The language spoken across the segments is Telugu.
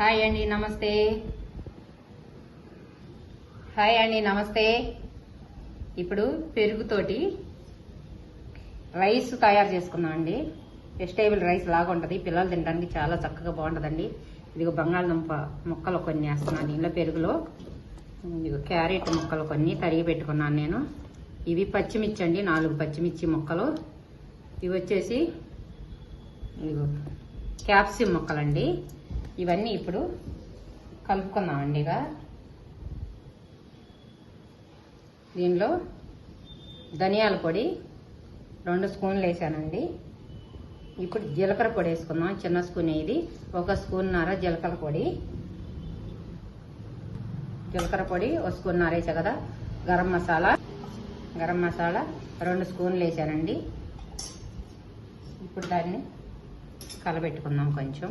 హాయ్ అండి నమస్తే. హాయ్ అండి నమస్తే. ఇప్పుడు పెరుగుతోటి రైస్ తయారు చేసుకున్నాం అండి. వెజిటేబుల్ రైస్ లాగా ఉంటుంది. పిల్లలు తినడానికి చాలా చక్కగా బాగుంటుందండి. ఇదిగో బంగాళదుంప ముక్కలు కొన్ని వేస్తున్నాను. దీనిలో పెరుగులో ఇదిగో క్యారెట్ ముక్కలు కొన్ని తరిగి పెట్టుకున్నాను నేను. ఇవి పచ్చిమిర్చి అండి నాలుగు పచ్చిమిర్చి ముక్కలు. ఇవి వచ్చేసి ఇదిగో క్యాప్సిమ్ ముక్కలండి. ఇవన్నీ ఇప్పుడు కలుపుకుందామండి ఇక దీనిలో ధనియాల పొడి రెండు స్పూన్లు వేసానండి. ఇప్పుడు జీలకర్ర పొడి వేసుకుందాం చిన్న స్పూన్ ఇది ఒక స్పూన్నర జీలకర్ర పొడి. జీలకర్ర పొడి ఒక స్పూన్నర వేసా కదా గరం మసాలా గరం మసాలా రెండు స్పూన్లు వేసానండి. ఇప్పుడు దాన్ని కలబెట్టుకుందాం కొంచెం.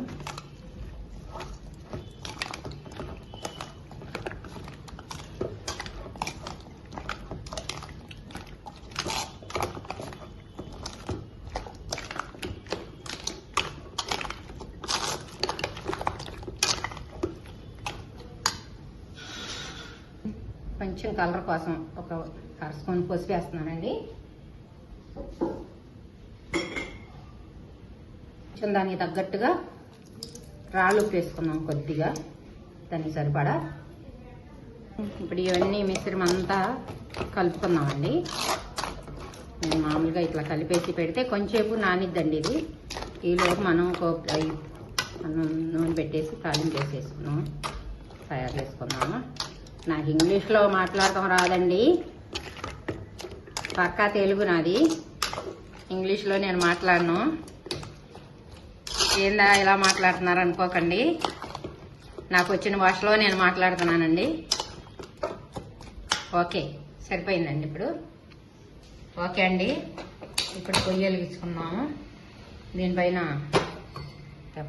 కొంచెం కలర్ కోసం ఒక కర స్పూన్ పసుపు వేస్తున్నానండి. కొంచెం దానికి తగ్గట్టుగా రాళ్ళు వేసుకున్నాం కొద్దిగా. దానికి సరిపడా. ఇప్పుడు ఇవన్నీ మిశ్రమం అంతా కలుపుకుందామండి. నేను మామూలుగా ఇట్లా కలిపేసి పెడితే కొంచెంసేపు నానిద్దండి ఇది. ఈలోపు మనం ఒక మనం నూనె పెట్టేసి తాలింపు వేసేసుకున్నాం. తయారు చేసుకున్నాము నాకు ఇంగ్లీష్లో మాట్లాడటం రాదండి. పక్కా తెలుగు నాది. ఇంగ్లీష్లో నేను మాట్లాడను. ఏందా ఇలా మాట్లాడుతున్నారు అనుకోకండి. నాకు వచ్చిన భాషలో నేను మాట్లాడుతున్నానండి. ఓకే సరిపోయిందండి ఇప్పుడు. ఓకే అండి ఇప్పుడు పొయ్యి వెలిగించుకున్నాము దీనిపైన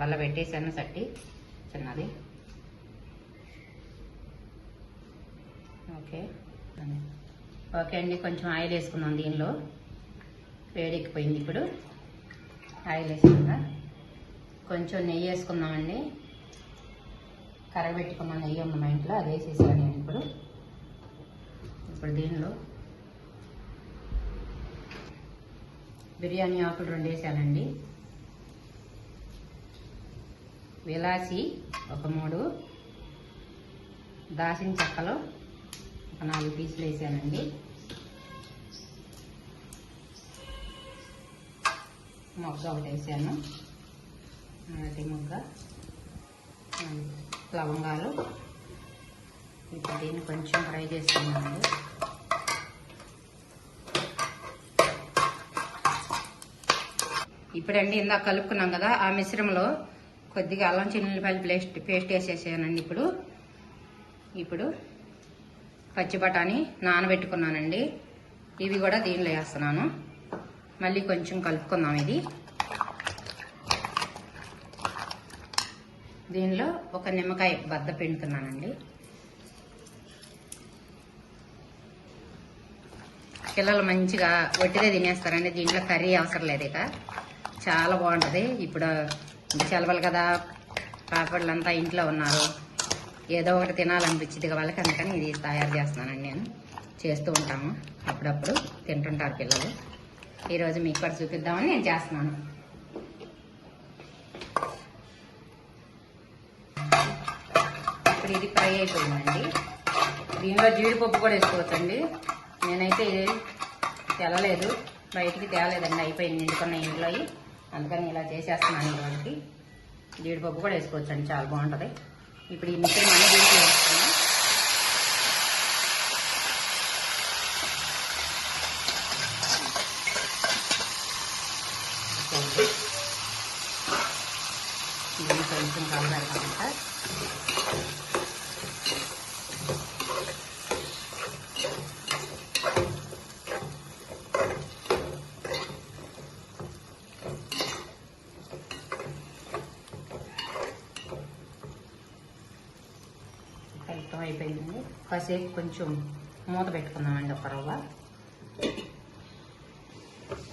వల్ల పెట్టేసాను సట్టి చిన్నది. ఓకే. ఓకే అండి కొంచెం ఆయిల్ వేసుకున్నాం దీనిలో. వేడెక్కిపోయింది ఇప్పుడు. ఆయిల్ వేసుకుందా? కొంచెం నెయ్యి వేసుకుందామండి. కరగబెట్టుకున్న నెయ్యి ఉంది మా ఇంట్లో అది వేసేసాను నేను ఇప్పుడు. ఇప్పుడు దీనిలో. బిర్యానీ ఆకులు రెండు వేసానండి. విలాసి ఒక మూడు. దాసిన చెక్కలు నాలుగు పీసులు వేసానండి. మొగ్గ ఒకటి వేసాను. అరటి మొగ్గ లవంగాలు. ఇప్పుడు దీన్ని కొంచెం ఫ్రై చేస్తున్నాను ఇప్పుడండి ఇందాక కలుపుకున్నాం కదా ఆ మిశ్రమంలో కొద్దిగా అల్లం చిన్నపాయలు పేస్ట్ పేస్ట్ వేసేసానండి ఇప్పుడు. ఇప్పుడు పచ్చి బఠానీ నానబెట్టుకున్నానండి. ఇవి కూడా దీనిలో వేస్తున్నాను. మళ్ళీ కొంచెం కలుపుకుందాం ఇది. దీనిలో ఒక నిమ్మకాయ బద్ద పిండుతున్నానండి. పిల్లలు మంచిగా వట్టిదే తినేస్తారండి. దీంట్లో కర్రీ అవసరం లేదు ఇక. చాలా బాగుంటుంది. ఇప్పుడు సెలవులు కదా. పాపళ్ళంతా ఇంట్లో ఉన్నారు. ఏదో ఒకటి తినాలనిపించింది వాళ్ళకి అందుకని ఇది తయారు చేస్తున్నానండి నేను. చేస్తూ ఉంటాము. అప్పుడప్పుడు తింటుంటారు పిల్లలు. ఈరోజు మీకు కూడా చూపిద్దామని నేను చేస్తున్నాను. ఇప్పుడు ఇది ఫ్రై అయిపోయిందండి. దీనిలో జీడిపప్పు కూడా వేసుకోవచ్చండి. నేనైతే ఇది తెలలేదు బయటికి తేలేదండి. అయిపోయింది నిండుకున్న ఇంట్లో అందుకని ఇలా చేసేస్తున్నాను ఇవాళకి జీడిపప్పు కూడా వేసుకోవచ్చండి. చాలా బాగుంటుంది. ఇప్పుడు ఈ మిశ్రమం అన్ని దీంట్లో వేస్తున్నాను దీన్ని కొంచెం కలబెడతామంట కలుపుతాం అయిపోయిందండి కాసేపు కొంచెం మూత పెట్టుకుందామండి ఒక రవ్వ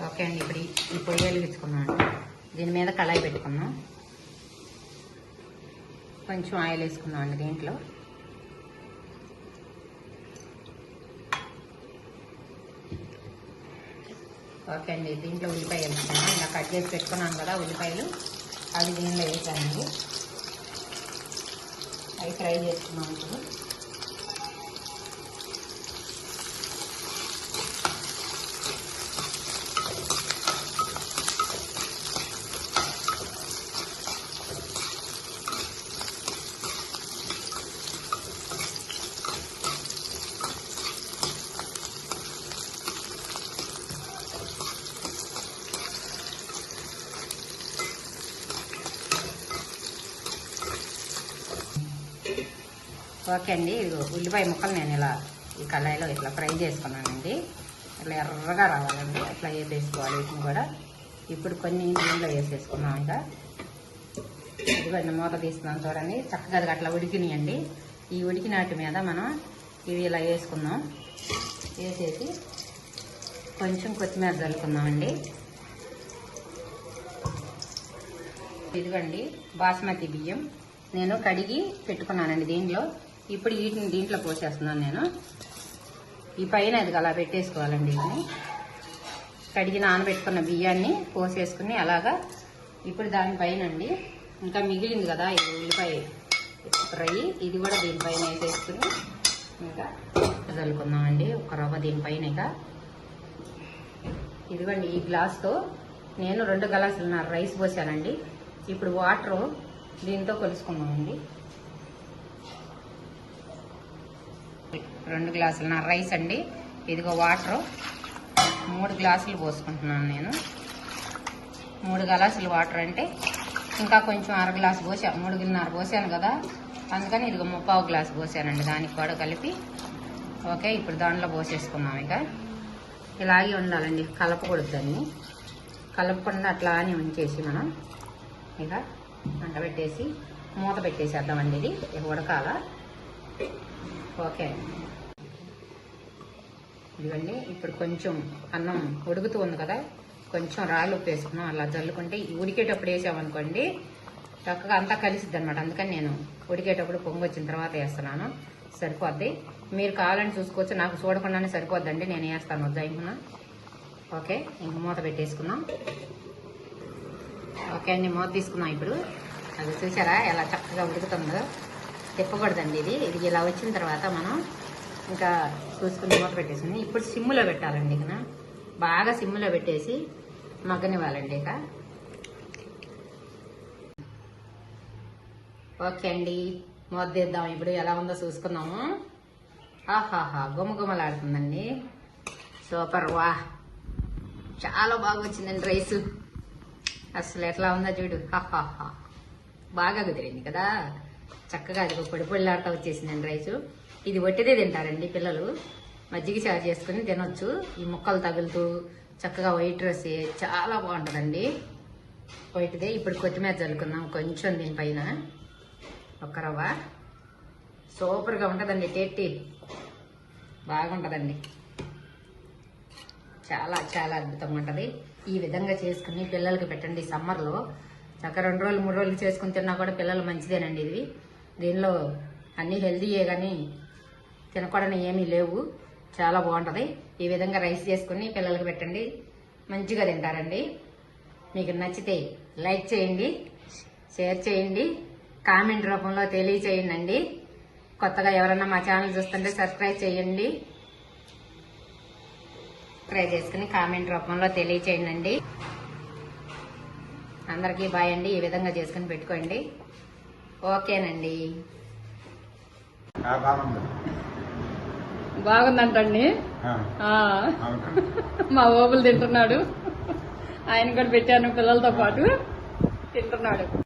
ఓకే అండి ఇప్పుడు ఈ- పొయ్యి వెలిగించుకున్నామండి దీని మీద కళాయి పెట్టుకున్నాం కొంచెం ఆయిల్ వేసుకుందామండి దీంట్లో. ఓకే అండి దీంట్లో ఉల్లిపాయలు వేసాను ఇలా కట్ చేసి పెట్టుకున్నాను కదా ఉల్లిపాయలు. అవి దీనిలో వేసానండి. అవి ఫ్రై చేసుకున్నాం ఇప్పుడు. ఓకే అండి ఉల్లిపాయ ముక్కలు నేను ఇలా ఈ కళాయిలో ఇట్లా ఫ్రై చేసుకున్నానండి. ఇట్లా ఎర్రగా రావాలండి అట్లా వేసేసుకోవాలి వీటిని కూడా. ఇప్పుడు కొన్ని నీళ్ళు వేసేసుకున్నాం ఇంకా. ఇదిగోండి మూత తీస్తున్నాం చూడండి చక్కగా అది అట్లా ఉడికినాయండి. ఈ ఉడికినాటి మీద మనం ఇవి ఇలా వేసుకుందాం. వేసేసి కొంచెం కొత్తిమీర చల్లుకుందామండి. ఇదిగోండి బాస్మతి బియ్యం నేను కడిగి పెట్టుకున్నానండి దీంట్లో. ఇప్పుడు వీటిని దీంట్లో పోసేస్తున్నాను నేను. ఈ పైన అది అలా పెట్టేసుకోవాలండి వీటిని. కడిగి నానబెట్టుకున్న బియ్యాన్ని పోసేసుకుని అలాగా ఇప్పుడు దానిపైన అండి ఇంకా మిగిలింది కదా ఇది ఉల్లిపాయ ఫ్రై ఇది కూడా దీనిపైన వేసేసుకుని ఇంకా చల్లుకుందామండి. ఒక రవ్వ దీనిపైన ఇక. ఇదిగోండి ఈ గ్లాస్తో నేను రెండు గ్లాసులు రైస్ పోసానండి. ఇప్పుడు వాటరు దీంతో కొలుసుకుందామండి. రెండు గ్లాసులు నా రైస్ అండి. ఇదిగో వాటర్. మూడు గ్లాసులు పోసుకుంటున్నాను నేను. మూడు గ్లాసులు వాటర్ అంటే ఇంకా కొంచెం అర గ్లాసు పోసా మూడున్నర పోసాను కదా. అందుకని ఇదిగో ముప్పావు గ్లాసు పోసానండి దానికి కూడా కలిపి. ఓకే ఇప్పుడు దాంట్లో పోసేసుకున్నాం ఇక. ఇలాగే ఉండాలండి కలపకూడదు దాన్ని. కలపకుండా అట్లా అని ఉంచేసి మనం ఇక మంట పెట్టేసి మూత పెట్టేసేద్దామండి ఇది ఉడకాల. ఓకే. ఇదిగండి ఇప్పుడు కొంచెం అన్నం ఉడుకుతూ ఉంది కదా కొంచెం రాళ్ళు ఉప్పు వేసుకున్నాం అలా జల్లుకుంటే ఉడికేటప్పుడు వేసామనుకోండి చక్కగా అంతా కలిసిద్ది అనమాట అందుకని నేను ఉడికేటప్పుడు పొంగు వచ్చిన తర్వాత వేస్తున్నాను. సరిపోద్ది. మీరు కావాలని చూసుకోవచ్చు. నాకు చూడకుండానే సరిపోద్దండి. నేను వేస్తాను. వద్దాయినా ఓకే ఇంక మూత పెట్టేసుకున్నాం. ఓకే అండి మూత తీసుకున్నాం ఇప్పుడు. అది చూసారా? ఎలా చక్కగా ఉడుకుతుందో. తిప్పకూడదండి ఇది. ఇది ఇలా వచ్చిన తర్వాత మనం ఇంకా చూసుకుని మూత పెట్టేసింది. ఇప్పుడు సిమ్ములో పెట్టాలండి ఇక బాగా సిమ్ములో పెట్టేసి మగ్గనివ్వాలండి ఇక. ఓకే అండి. మూత ఇప్పుడు ఎలా ఉందో చూసుకుందాము. ఆహాహా గుమగుమలాడుతుందండి. సూపర్. వా. చాలా బాగా వచ్చిందండి రైసు. అసలు ఎట్లా ఉందో చూడు. హాహాహా. బాగా కుదిరింది కదా. చక్కగా అది పొడి పొడిలాడుతూ వచ్చేసిందండి రైసు. ఇది వట్టిదే తింటారండి పిల్లలు. మజ్జిగ చారు చేసుకుని తినొచ్చు. ఈ ముక్కలు తగులుతూ చక్కగా వైట్ రైస్ చాలా బాగుంటుందండి. వైట్దే. ఇప్పుడు కొత్తిమీర చల్లుకుందాం. కొంచెం దీనిపైన ఒక్క రవ్వ. సూపర్గా ఉంటుందండి టేస్టీ. బాగుంటుందండి. చాలా చాలా అద్భుతంగా ఉంటుంది. ఈ విధంగా చేసుకుని పిల్లలకి పెట్టండి. సమ్మర్లో చక్క రెండు రోజులు మూడు రోజులు చేసుకుని తిన్నా కూడా పిల్లలు మంచిదేనండి ఇది. దీనిలో అన్నీ హెల్తీయే కానీ తినకూడని ఏమీ లేవు. చాలా బాగుంటుంది. ఈ విధంగా రైస్ చేసుకుని పిల్లలకి పెట్టండి. మంచిగా తింటారండి. మీకు నచ్చితే లైక్ చేయండి షేర్ చేయండి కామెంట్ రూపంలో తెలియచేయండి అండి కొత్తగా ఎవరైనా మా ఛానల్ చూస్తుంటే సబ్స్క్రైబ్ చేయండి. సబ్స్క్రైబ్ చేసుకుని కామెంట్ రూపంలో తెలియచేయండి అందరికీ బాయ్ అండి. ఈ విధంగా చేసుకుని పెట్టుకోండి. ఓకేనండి. బాగుందంటండి. మా ఓబులు తింటున్నాడు. ఆయన కూడా పెట్టాను పిల్లలతో పాటు. తింటున్నాడు.